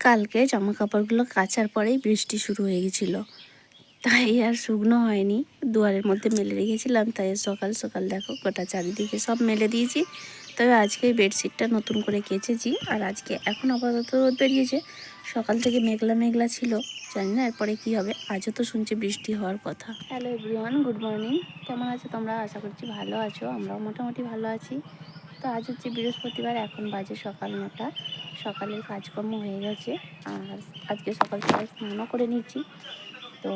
কালকে জামা কাপড়গুলো কাচার পরেই বৃষ্টি শুরু হয়ে গেছিল। তাই আর শুকনো হয়নি। দুয়ারের মধ্যে মেলে রেখেছিলাম, তাই সকাল সকাল দেখো গোটা চারিদিকে সব মেলে দিয়েছি। তবে আজকে বেডশিটটা নতুন করে কেচেছি আর আজকে এখন আপাতত রোদ বেরিয়েছে। সকাল থেকে মেঘলা মেঘলা ছিল, জানি না এরপরে কি হবে। আজও তো শুনছি বৃষ্টি হওয়ার কথা। Hello everyone, good morning. কেমন আছো তোমরা? আশা করছি ভালো আছো। আমরাও মোটামুটি ভালো আছি। তো আজ হচ্ছে বৃহস্পতিবার, এখন বাজে সকাল নটা। সকালের কাজকর্ম হয়ে গেছে। আর আজকে সকাল সকাল স্নানও করে নিচ্ছি তো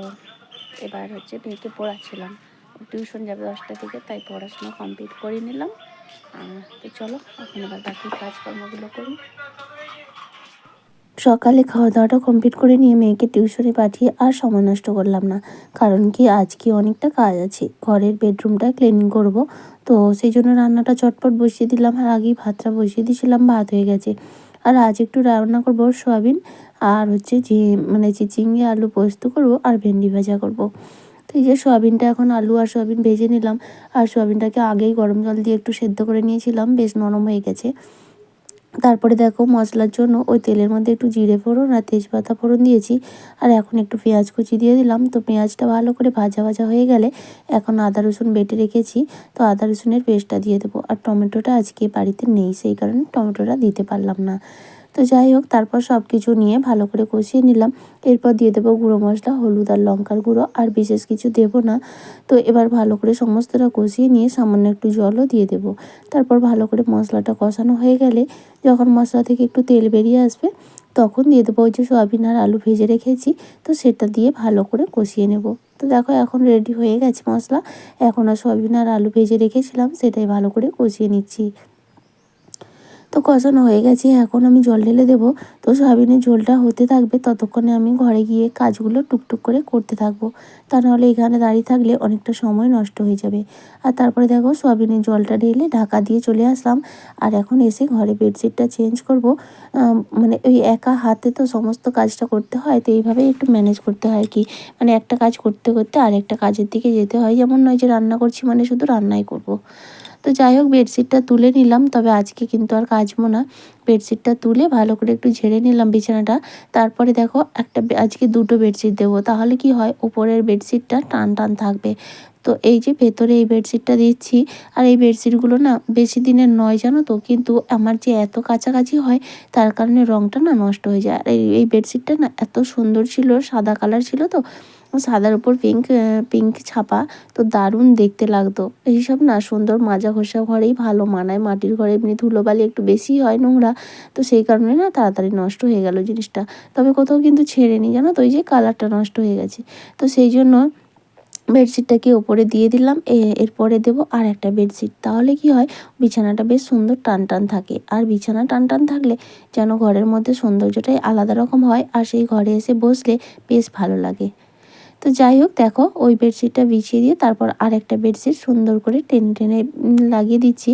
এবার হচ্ছে মেয়েকে পড়াচ্ছিলাম। টিউশন যাবে দশটা থেকে, তাই পড়াশোনা কমপ্লিট করে নিলাম। তো চলো, এখন এবার বাকি কাজকর্মগুলো করি। সকালে খাওয়া দাওয়াটা কমপ্লিট করে নিয়ে মেয়েকে টিউশনে পাঠিয়ে আর সময় নষ্ট করলাম না। কারণ কি, আজকে অনেকটা কাজ আছে। ঘরের বেডরুমটা ক্লিনিং করব। তো সেই জন্য রান্নাটা চটপট বসিয়ে দিলাম। আর আগেই ভাতটা বসিয়ে দিয়েছিলাম, ভাত হয়ে গেছে। আর আজ একটু রান্না করব সয়াবিন আর হচ্ছে যে মানে চিংড়ি, আলু পোস্ত করব আর ভেন্ডি ভাজা করব। তো এই যে সয়াবিনটা এখন আলু আর সয়াবিন ভেজে নিলাম। আর সয়াবিনটাকে আগেই গরম জল দিয়ে একটু সেদ্ধ করে নিয়েছিলাম, বেশ নরম হয়ে গেছে। তারপরে দেখো মশলার জন্য ওই তেলের মধ্যে একটু জিরে ফোড়ন আর তেজপাতা ফোড়ন দিয়েছি। আর এখন একটু পেঁয়াজ কুচি দিয়ে দিলাম। তো পেঁয়াজটা ভালো করে ভাজা ভাজা হয়ে গেলে এখন আদা রসুন বেটে রেখেছি। তো আদা রসুনের পেস্টটা দিয়ে দেবো। আর টমেটোটা আজকে বাড়িতে নেই, সেই কারণে টমেটোটা দিতে পারলাম না। তো যাই হোক, তারপর সব কিছু নিয়ে ভালো করে কষিয়ে নিলাম। এরপর দিয়ে দেবো গুঁড়ো মশলা, হলুদ আর লঙ্কার গুঁড়ো, আর বিশেষ কিছু দেবো না। তো এবার ভালো করে সমস্তটা কষিয়ে নিয়ে সামান্য একটু জলও দিয়ে দেবো। তারপর ভালো করে মশলাটা কষানো হয়ে গেলে যখন মশলা থেকে একটু তেল বেরিয়ে আসবে, তখন দিয়ে দেবো ওই যে সোয়াবিন আর আলু ভেজে রেখেছি, তো সেটা দিয়ে ভালো করে কষিয়ে নেব। তো দেখো এখন রেডি হয়ে গেছে মশলা। এখন আর সোয়াবিন আর আলু ভেজে রেখেছিলাম, সেটাই ভালো করে কষিয়ে নিচ্ছি। তো কষানো হয়ে গেছে, এখন আমি জল ঢেলে দেবো। তো সয়াবিনের ঝোলটা হতে থাকবে, ততক্ষণে আমি ঘরে গিয়ে কাজগুলো টুকটুক করে করতে থাকব। তা নাহলে এখানে দাঁড়িয়ে থাকলে অনেকটা সময় নষ্ট হয়ে যাবে। আর তারপরে দেখো সয়াবিনের জলটা ঢেলে ঢাকা দিয়ে চলে আসলাম। আর এখন এসে ঘরে বেডশিটটা চেঞ্জ করব। মানে ওই একা হাতে তো সমস্ত কাজটা করতে হয়, তো এইভাবেই একটু ম্যানেজ করতে হয় কি। মানে একটা কাজ করতে করতে আরেকটা কাজের দিকে যেতে হয়। যেমন নয় যে রান্না করছি মানে শুধু রান্নাই করব। তো যাই হোক, বেডশিটটা তুলে নিলাম। তবে আজকে কিন্তু আর কাচবো না। বেডশিটটা তুলে ভালো করে একটু ঝেড়ে নিলাম বিছানাটা। তারপরে দেখো, একটা আজকে দুটো বেডশিট দেবো। তাহলে কি হয়, উপরের বেডশিটটা টান টান থাকবে। তো এই যে ভেতরে এই বেডশিটটা দিচ্ছি, আর এই বেডশিটগুলো না বেশি দিনের নয় জানো তো, কিন্তু আমার যে এত কাছাকাছি হয় তার কারণে রঙটা না নষ্ট হয়ে যায়। আর এই বেডশিটটা না এত সুন্দর ছিল, সাদা কালার ছিল তো, সাদার উপর পিঙ্ক পিঙ্ক ছাপা, তো দারুণ দেখতে লাগতো। এইসব না সুন্দর মাজা ঘষা ঘরেই ভালো, মানায় মাটির ঘরে, এমনি ধুলোবালি একটু বেশি হয় নোংরা, তো সেই কারণে না তাড়াতাড়ি নষ্ট হয়ে গেল জিনিসটা। তবে কোথাও কিন্তু ছেড়ে নি জানো তো, ওই যে কালারটা নষ্ট হয়ে গেছে। তো সেই জন্য বেডশিটটাকে ওপরে দিয়ে দিলাম এরপরে দেবো আর একটা বেডশিট। তাহলে কি হয়, বিছানাটা বেশ সুন্দর টান টান থাকে। আর বিছানা টান টান থাকলে যেন ঘরের মধ্যে সৌন্দর্যটাই আলাদা রকম হয় আর সেই ঘরে এসে বসলে বেশ ভালো লাগে। তো যাই হোক, দেখো, ওই বেডশিটটা বিছিয়ে দিয়ে তারপর আর একটা বেডশিট সুন্দর করে টেনে টেনে লাগিয়ে দিচ্ছি।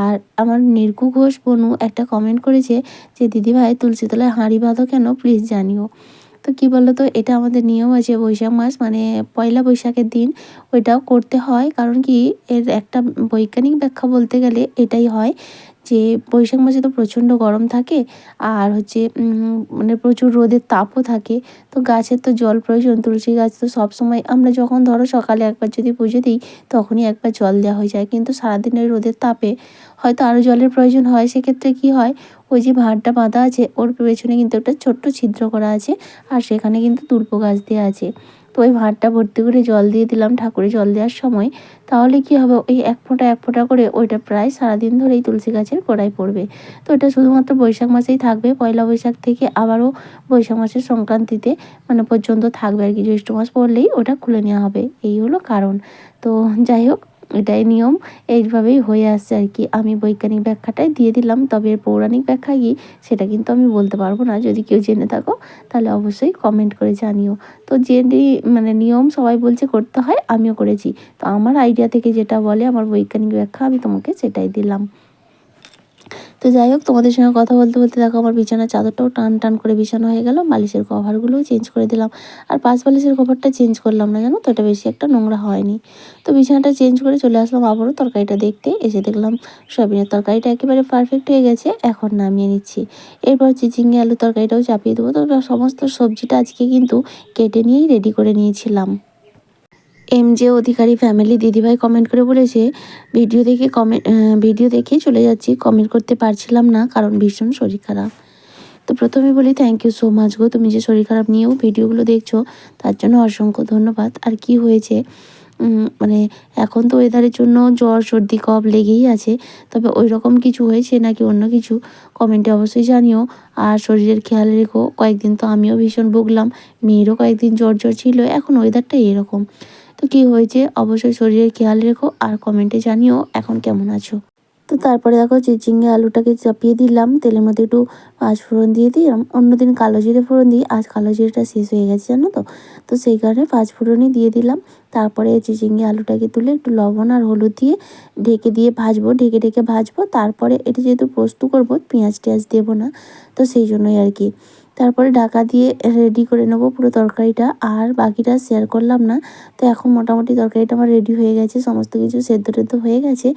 আর আমার নির্কু ঘোষ বনু একটা কমেন্ট করেছে যে, দিদিভাই তুলসী তলায় হাঁড়ি বাঁধো কেন? প্লিজ জানিও। তো কি বলো তো এটা আমাদের নিয়ম আছে বৈশাখ মাস মানে পয়লা বৈশাখের দিন ওইটাও করতে হয়। কারণ কি, এর একটা বৈজ্ঞানিক ব্যাখ্যা বলতে গেলে এটাই হয় যে বৈশাখ মাসে তো প্রচণ্ড গরম থাকে আর হচ্ছে মানে প্রচুর রোদের তাপও থাকে। তো গাছের তো জল প্রয়োজন, তুলসী গাছ তো সব সময় আমরা যখন ধরো সকালে একবার যদি পুজো দিই, তখনই একবার জল দেওয়া হয়ে যায়। কিন্তু সারাদিনের রোদের তাপে হয়তো আরও জলের প্রয়োজন হয়। সেক্ষেত্রে কী হয়, ওই যে ভাঁড়টা বাঁধা আছে, ওর পেছনে কিন্তু একটা ছোট্ট ছিদ্র করা আছে, আর সেখানে কিন্তু তুলপ গাছ দেওয়া আছে। তো ওই ভাঁড়টা ভর্তি করে জল দিয়ে দিলাম ঠাকুরে জল দেওয়ার সময়। তাহলে কি হবে? ওই এক ফোঁটা এক ফোঁটা করে ওইটা প্রায় সারাদিন ধরেই তুলসী গাছের গোড়ায় পড়বে। তো এটা শুধুমাত্র বৈশাখ মাসেই থাকবে। পয়লা বৈশাখ থেকে আবারও বৈশাখ মাসের সংক্রান্তিতে মানে পর্যন্ত থাকবে আর কি। জ্যৈষ্ঠ মাস পড়লেই ওটা খুলে নেওয়া হবে। এই হলো কারণ। তো যাই হোক এটাই নিয়ম। এইভাবেই হয়ে আসছে আর কি। আমি বৈজ্ঞানিক ব্যাখ্যাটাই দিয়ে দিলাম, তবে এর পৌরাণিক ব্যাখ্যা কি সেটা কিন্তু আমি বলতে পারব না। যদি কেউ জেনে থাকো, তাহলে অবশ্যই কমেন্ট করে জানিও। তো যে মানে নিয়ম সবাই বলছে করতে হয়, আমিও করেছি। তো আমার আইডিয়া থেকে যেটা বলে আমার বৈজ্ঞানিক ব্যাখ্যা, আমি তোমাকে সেটাই দিলাম। তো যাই হোক, তোমাদের সঙ্গে কথা বলতে বলতে দেখো আমার বিছানার চাদরটাও টান টান করে বিছানো হয়ে গেল। বালিশের কভারগুলোও চেঞ্জ করে দিলাম। আর পাঁচ বালিশের কভারটা চেঞ্জ করলাম না জানো তো? এটা বেশি একটা নোংরা হয়নি। তো বিছানাটা চেঞ্জ করে চলে আসলাম আবারও তরকারিটা দেখতে। এসে দেখলাম সয়াবিনের তরকারিটা একেবারে পারফেক্ট হয়ে গেছে। এখন নামিয়ে নিচ্ছি। এরপর চিচিঙ্গে আলু তরকারিটাও চাপিয়ে দেবো। তো সমস্ত সবজিটা আজকে কিন্তু কেটে নিয়েই রেডি করে নিয়েছিলাম। এম জে অধিকারী ফ্যামিলি দিদিভাই কমেন্ট করে বলেছে, ভিডিও দেখে কমেন্ট ভিডিও দেখে চলে যাচ্ছি কমেন্ট করতে পারছিলাম না, কারণ ভীষণ শরীর খারাপ। তো প্রথমে বলি থ্যাংক ইউ সো মাচ গো, তুমি যে শরীর খারাপ নিয়েও ভিডিওগুলো দেখছ, তার জন্য অসংখ্য ধন্যবাদ। আর কি হয়েছে? মানে এখন তো ওয়েদারের জন্য জ্বর, সর্দি, কফ লেগেই আছে, তবে ওই রকম কিছু হয়েছে নাকি অন্য কিছু? কমেন্টে অবশ্যই জানিও। আর শরীরের খেয়াল রেখো, কয়েকদিন তো আমিও ভীষণ ভুগলাম, মেয়েরও কয়েকদিন জ্বর জ্বর ছিল, এখন ওয়েদারটা এরকম। তো কি হয়েছে? অবশ্যই শরীরের খেয়াল রেখো আর কমেন্টে জানিও এখন কেমন আছো। তো তারপরে দেখো চিচিঙ্গে আলুটাকে চাপিয়ে দিলাম, তেলের মধ্যে একটু পাঁচ ফোড়ন দিয়ে দিলাম। অন্যদিন কালো জিরে ফোড়ন দিই, আজ কালো জিরেটা শেষ হয়ে গেছে, জানো তো? তো সেই কারণে পাঁচ ফোড়নই দিয়ে দিলাম। তারপরে চিচিঙ্গে আলুটাকে তুলে একটু লবণ আর হলুদ দিয়ে ঢেকে দিয়ে ভাজবো, ঢেকে ঢেকে ভাজবো। তারপরে এটা যেহেতু প্রস্তুত করব পেঁয়াজ টেঁয়াজ দেবো না, তো সেই জন্যই আর কি। তারপরে ঢাকা দিয়ে রেডি করে নেব পুরো তরকারিটা। আর বাকিটা শেয়ার করলাম না। তো এখন মোটামুটি তরকারিটা আমার রেডি হয়ে গেছে, সমস্ত কিছু সেদ্ধ টেদ্ধ হয়ে গেছে।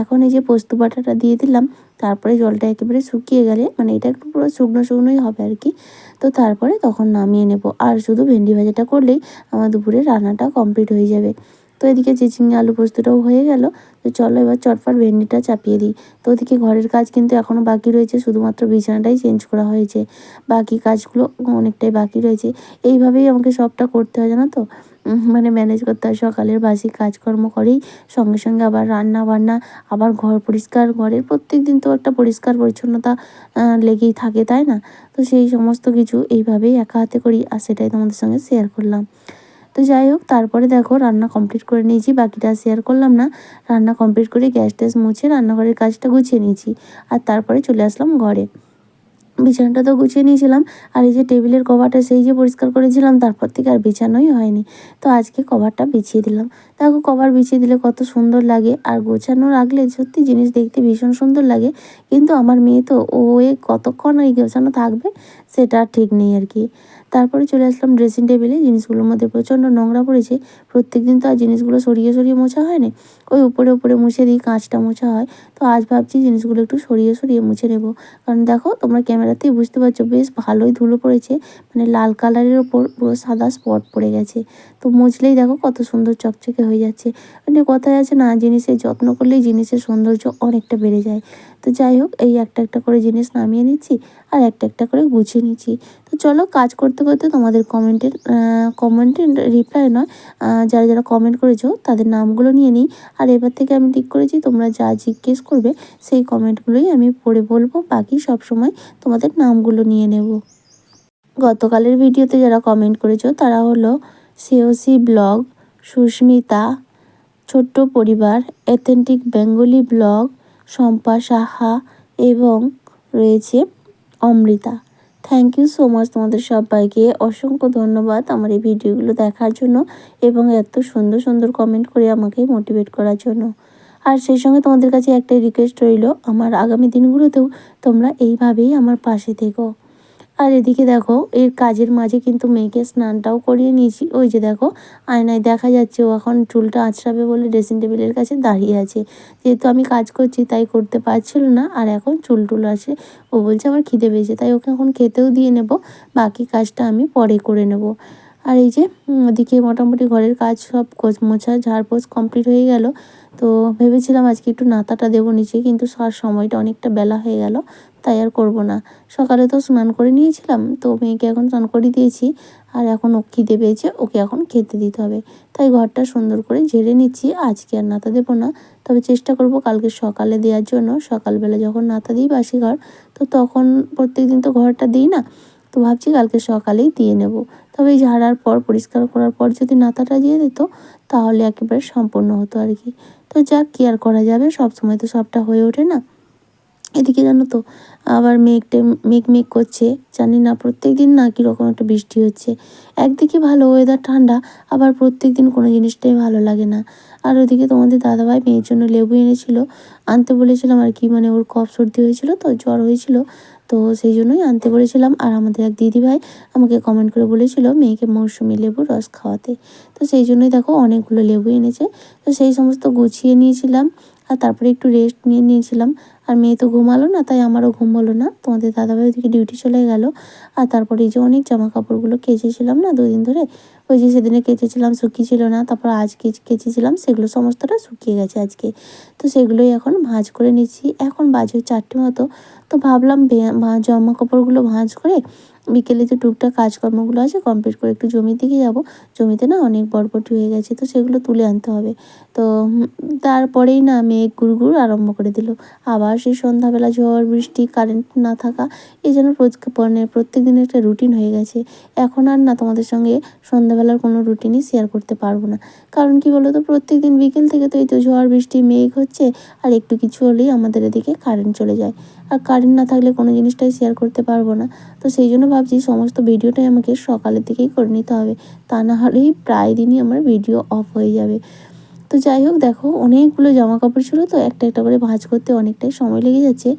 এখন এই যে পোস্ত বাটাটা দিয়ে দিলাম, তারপরে জলটা একেবারে শুকিয়ে গেলে মানে এটা একটু পুরো শুকনো শুকনোই হবে আর কি। তো তারপরে তখন নামিয়ে নেব। আর শুধু ভেন্ডি ভাজাটা করলেই আমার দুপুরে রান্নাটা কমপ্লিট হয়ে যাবে। তো এদিকে চিচিঙ্গে আলু পোস্তটাও হয়ে গেল, তো চলো এবার চটপট ভেন্ডিটা চাপিয়ে দিই। তো ওদিকে ঘরের কাজ কিন্তু এখনও বাকি রয়েছে, শুধুমাত্র বিছানাটাই চেঞ্জ করা হয়েছে। বাকি কাজগুলো অনেকটাই বাকি রয়েছে। এইভাবেই আমাকে সবটা করতে হয়, জানো তো? মানে ম্যানেজ করতে হয়। সকালের বাসি কাজকর্ম করেই, সঙ্গে সঙ্গে আবার রান্না বান্না, আবার ঘর পরিষ্কার, ঘরের প্রত্যেক দিন তো একটা পরিষ্কার পরিচ্ছন্নতা লেগেই থাকে, তাই না? তো সেই সমস্ত কিছু এইভাবেই একা হাতে করি, আর সেটাই তোমাদের সঙ্গে শেয়ার করলাম। তো যাই হোক, তারপরে দেখো রান্না কমপ্লিট করে নিয়েছি, বাকিটা শেয়ার করলাম না। রান্না কমপ্লিট করে গ্যাস ট্যাস মুছে রান্নাঘরের কাজটা গুছিয়ে নিয়েছি। আর তারপরে চলে আসলাম ঘরে। বিছানাটা তো গুছিয়ে নিয়েছিলাম, আর এই যে টেবিলের কভারটা সেই যে পরিষ্কার করেছিলাম, তারপর থেকে আর বিছানোই হয়নি। তো আজকে কভারটা বিছিয়ে দিলাম। দেখো কভার বিছিয়ে দিলে কত সুন্দর লাগে, আর গোছানো রাখলে সত্যি জিনিস দেখতে ভীষণ সুন্দর লাগে। কিন্তু আমার মেয়ে তো, ও এ কতক্ষণ এই গোছানো থাকবে, সেটা ঠিক নেই আর কি। তারপরে চলে আসলাম ড্রেসিং টেবিলে জিনিসগুলোর মধ্যে প্রচণ্ড নোংরা পড়েছে। প্রত্যেক দিন তো আর জিনিসগুলো সরিয়ে সরিয়ে মোছা হয় না। ওই উপরে উপরে মুছে দিই, কাঁচটা মোছা হয়। তো আজ ভাবছি জিনিসগুলো একটু সরিয়ে সরিয়ে মুছে নেব। কারণ দেখো, তোমরা ক্যামেরাতেই বুঝতে পারছ, বেশ ভালোই ধুলো পড়েছে। মানে লাল কালারের ওপর পুরো সাদা স্পট পড়ে গেছে। তো মুছলেই দেখো কত সুন্দর চকচকে হয়ে যাচ্ছে। মানে কথায় আছে না, জিনিসের যত্ন করলেই জিনিসের সৌন্দর্য অনেকটা বেড়ে যায়। তো যাই হোক, এই একটা একটা করে জিনিস নামিয়ে নিচ্ছি। আর একটা একটা করে গুছিয়ে নিচ্ছি। তো চলো কাজ করতে করতে তোমাদের কমেন্টের কমেন্টের রিপ্লাই নয় যারা যারা কমেন্ট করেছ তাদের নামগুলো নিয়ে নিই। আর এবার থেকে আমি ঠিক করেছি, তোমরা যা জিজ্ঞেস করবে সেই কমেন্টগুলোই আমি পড়ে বলব, বাকি সব সময় তোমাদের নামগুলো নিয়ে নেব। গতকালের ভিডিওতে যারা কমেন্ট করেছ তারা হলো সিওসি ব্লগ সুস্মিতা, ছোট্ট পরিবার authentic Bengali blog Shampa Saha এবং রয়েছে Amrita. Thank you so much তোমাদের সবাইকে। অসংখ্য ধন্যবাদ আমার এই ভিডিওগুলো দেখার জন্য এবং এত সুন্দর সুন্দর কমেন্ট করে আমাকে মোটিভেট করার জন্য। আর সেই সঙ্গে তোমাদের কাছে একটাই রিকোয়েস্ট রইল, আমার আগামী দিনগুলোতেও তোমরা এইভাবেই আমার পাশে থেকো। আর এদিকে দেখো, এর কাজের মাঝে কিন্তু মেয়েকে স্নানটাও করিয়ে নিয়েছি। ওই যে দেখো, আয়নায় দেখা যাচ্ছে ও এখন চুলটা আঁচড়াবে বলে ড্রেসিং টেবিলের কাছে দাঁড়িয়ে আছে। যেহেতু আমি কাজ করছি, তাই করতে পারছিল না, আর এখন চুল টুল আছে। ও বলছে আমার খিদে পেয়েছে, তাই ওকে এখন খেতেও দিয়ে নেব, বাকি কাজটা আমি পরে করে নেব। আর এই যে ওদিকে মোটামুটি ঘরের কাজ সব মোছা ঝাড়পোছ কমপ্লিট হয়ে গেল। তো ভেবেছিলাম আজকে একটু নাতাটা দেবো নিচে, কিন্তু সার সময়টা অনেকটা বেলা হয়ে গেল। তাই আর করব না। সকালে তো স্নান করে নিয়েছিলাম, তো মেয়েকে এখন স্নান করে দিয়েছি, আর এখন ও খিদে পেয়েছে, ওকে এখন খেতে দিতে হবে। তাই ঘরটা সুন্দর করে ঝেড়ে নিচ্ছি, আজকে আর নাতা দেবো না। তবে চেষ্টা করব কালকে সকালে দেওয়ার জন্য, সকালবেলা যখন নাতা দিই বাসি ঘর, তো তখন প্রত্যেক দিন তো ঘরটা দিই না, তো ভাবছি কালকে সকালেই দিয়ে নেব। তবে এই ঝাড়ার পর, পরিষ্কার করার পর যদি নাতাটা দিয়ে দিত, তাহলে একেবারে সম্পূর্ণ হতো আর কি। তো যাক, কি আর করা যাবে? সব সময় তো সবটা হয়ে ওঠে না। এদিকে জানো তো, আবার মেঘটে মেঘ মেঘ করছে। জানি না প্রত্যেক দিন না কীরকম একটা বৃষ্টি হচ্ছে। একদিকে ভালো ওয়েদার ঠান্ডা, আবার প্রত্যেক দিন কোনো জিনিসটাই ভালো লাগে না। আর ওদিকে তোমাদের দাদাভাই মেয়ের জন্য লেবু এনেছিল। আনতে বলেছিলাম আর কি মানে ওর কফ সর্দি হয়েছিল তো, জ্বর হয়েছিল। তো সেই জন্যই আনতে বলেছিলাম। আর আমাদের এক দিদিভাই আমাকে কমেন্ট করে বলেছিল মেয়েকে মৌসুমি লেবুর রস খাওয়াতে। তো সেই জন্যই দেখো অনেকগুলো লেবু এনেছে। তো সেই সমস্ত গুছিয়ে নিয়েছিলাম। আর তারপরে একটু রেস্ট নিয়ে নিয়েছিলাম। আর মেয়ে তো ঘুমালো না, তাই আমারও ঘুম হলো না। তোমাদের দাদাভাই ওদিকে ডিউটি চলে গেল। আর তারপরে এই যে অনেক জামা কাপড়গুলো কেচেছিলাম না দুদিন ধরে? ওই যে সেদিনে কেচেছিলাম শুকিয়েছিল না, তারপর আজ কেচেছিলাম, সেগুলো সমস্তটা শুকিয়ে গেছে আজকে। তো সেগুলোই এখন ভাঁজ করে নিচ্ছি। এখন বাজে চারটে মতো। তো ভাবলাম জামা কাপড়গুলো ভাঁজ করে বিকেলে যে টুকটাক কাজকর্মগুলো আছে কমপ্লিট করে একটু জমির দিকে যাব। জমিতে না অনেক বরবটি হয়ে গেছে, তো সেগুলো তুলে আনতে হবে। তো তারপরেই না মেঘ গুড়গুড় আরম্ভ করে দিল। আবার সেই সন্ধ্যাবেলা ঝড়, বৃষ্টি কারেন্ট না থাকা, এই জন্য প্রত্যেক দিনের একটা রুটিন হয়ে গেছে। এখন আর না তোমাদের সঙ্গে সন্ধ্যাবেলার কোনো রুটিনই শেয়ার করতে পারব না। কারণ কি বলো তো প্রত্যেক দিন বিকেল থেকে তো এই তো ঝড়, বৃষ্টি, মেঘ হচ্ছে, আর একটু কিছু হলেই আমাদের এদিকে কারেন্ট চলে যায়। আর কারেন্ট না থাকলে কোনো জিনিসটাই শেয়ার করতে পারব না। তো সেই জন্য ভাবছি সমস্ত ভিডিওটাই আমাকে সকালের দিকেই করে নিতে হবে। তা না হলেই প্রায় দিনই আমার ভিডিও অফ হয়ে যাবে। তো যাই হোক, দেখো অনেকগুলো জামা কাপড় ছিল তো, একটা একটা করে ভাঁজ করতে অনেকটাই সময় লেগে যাচ্ছে।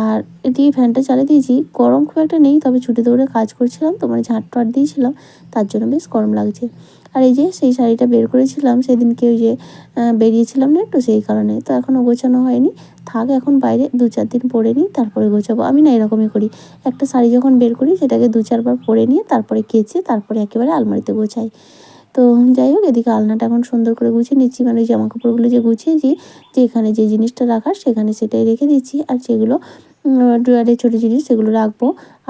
আর এদিকে ফ্যানটা চালিয়ে দিয়েছি, গরম খুব একটা নেই, তবে ছুটে দৌড়ে কাজ করছিলাম, তো মানে ঝাঁট টাট দিয়েছিলাম, তার জন্য বেশ গরম লাগছে। আর এই যে সেই শাড়িটা বের করেছিলাম, সেদিনকে ওই যে বেরিয়েছিলাম না একটু, সেই কারণে, তো এখনও গোছানো হয়নি। থাক, এখন বাইরে দু চার দিন পরে নিই, তারপরে গোছাবো। আমি না এরকমই করি, একটা শাড়ি যখন বের করি, সেটাকে দু চারবার পরে নিয়ে, তারপরে কেচে, তারপরে একেবারে আলমারিতে গোছাই। তো যাই হোক, এদিকে আলনাটা এখন সুন্দর করে গুছিয়ে নিচ্ছি। মানে ওই জামা কাপড়গুলো যে গুছিয়েছি, যে এখানে যে জিনিসটা রাখার, সেখানে সেটাই রেখে দিচ্ছি। আর যেগুলো ড্রয়ারে ছোটো জিনিস সেগুলো রাখব।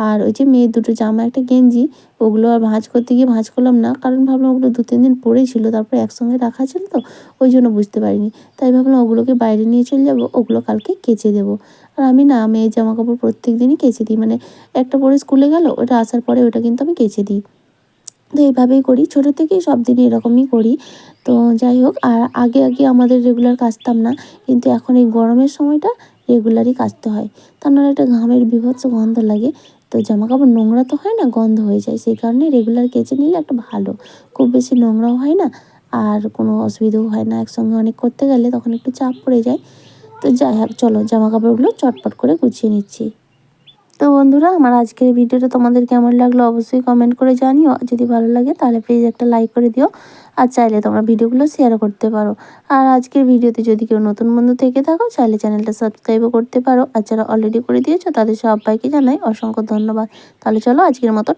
আর ওই যে মেয়ের দুটো জামা, একটা গেঞ্জি, ওগুলো আর ভাঁজ করতে গিয়ে ভাঁজ করলাম না। কারণ ভাবলাম ওগুলো দু, তিন দিন পরেছিল তারপরে একসঙ্গে রাখা ছিল তো, ওই জন্য বুঝতে পারিনি। তাই ভাবলাম ওগুলোকে বাইরে নিয়ে চলে যাব, ওগুলো কালকে কেচে দেবো। আর আমি না, মেয়ের জামা কাপড় প্রত্যেক দিনই কেচে দিই। মানে একটা পরে স্কুলে গেল, ওটা আসার পরে ওটা কিন্তু আমি কেচে দিই। তো এইভাবেই করি। ছোটো থেকেই সব দিনই এরকমই করি। তো যাই হোক, আর আগে আগে আমাদের রেগুলার কাচতাম না। কিন্তু এখন এই গরমের সময়টা রেগুলারই কাচতে হয়। তা নাহলে একটা ঘামের বিভৎস গন্ধ লাগে। তো জামা কাপড় নোংরা তো হয় না, গন্ধ হয়ে যায়। সেই কারণে রেগুলার কেচে নিলে একটা ভালো। খুব বেশি নোংরাও হয় না, আর কোনো অসুবিধাও হয় না। একসঙ্গে অনেক করতে গেলে তখন একটু চাপ পড়ে যায়। তো যাই হোক, চলো জামা কাপড়গুলো চটপট করে গুছিয়ে নিচ্ছি। তো বন্ধুরা, আমার আজকের ভিডিওটা তোমাদের কেমন লাগল অবশ্যই কমেন্ট করে জানিও। যদি ভালো লাগে তাহলে প্লিজ একটা লাইক করে দিও আর চাইলে তোমরা ভিডিওগুলো শেয়ার করতে পারো। আর আজকের ভিডিওতে যদি কেউ নতুন বন্ধু থেকে থাকো, চাইলে চ্যানেলটা সাবস্ক্রাইবও করতে পারো। আর যারা অলরেডি করে দিয়েছ, তাদের সবাইকে জানাই অসংখ্য ধন্যবাদ। তাহলে চলো আজকের মতো